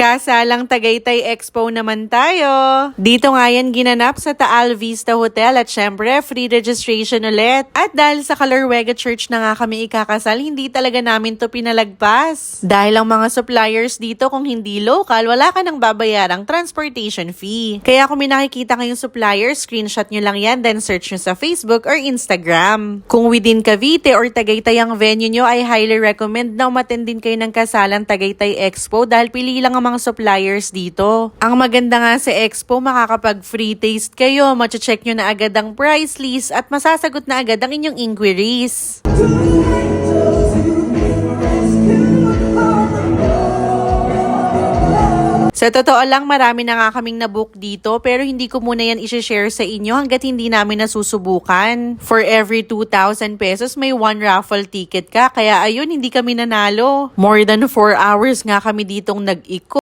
Kasalang Tagaytay Expo naman tayo. Dito nga yan ginanap sa Taal Vista Hotel at syempre free registration ulit. At dahil sa Kalarwega Church na nga kami ikakasal, hindi talaga namin to pinalagpas. Dahil ang mga suppliers dito kung hindi local, wala ka nang babayarang transportation fee. Kaya kung may nakikita kayong supplier, screenshot nyo lang yan then search nyo sa Facebook or Instagram. Kung within Cavite or Tagaytay ang venue nyo, ay highly recommend na umattend din kayo ng kasalang Tagaytay Expo dahil pili lang ang mga suppliers dito. Ang maganda nga sa Expo, makakapag free taste kayo, mache-check nyo na agad ang price list at masasagot na agad ang inyong inquiries. Sa totoo lang, marami na nga kaming nabook dito pero hindi ko muna yan isi-share sa inyo hanggat hindi namin nasusubukan. For every 2,000 pesos, may one raffle ticket ka. Kaya ayun, hindi kami nanalo. More than 4 hours nga kami ditong nag-ikot.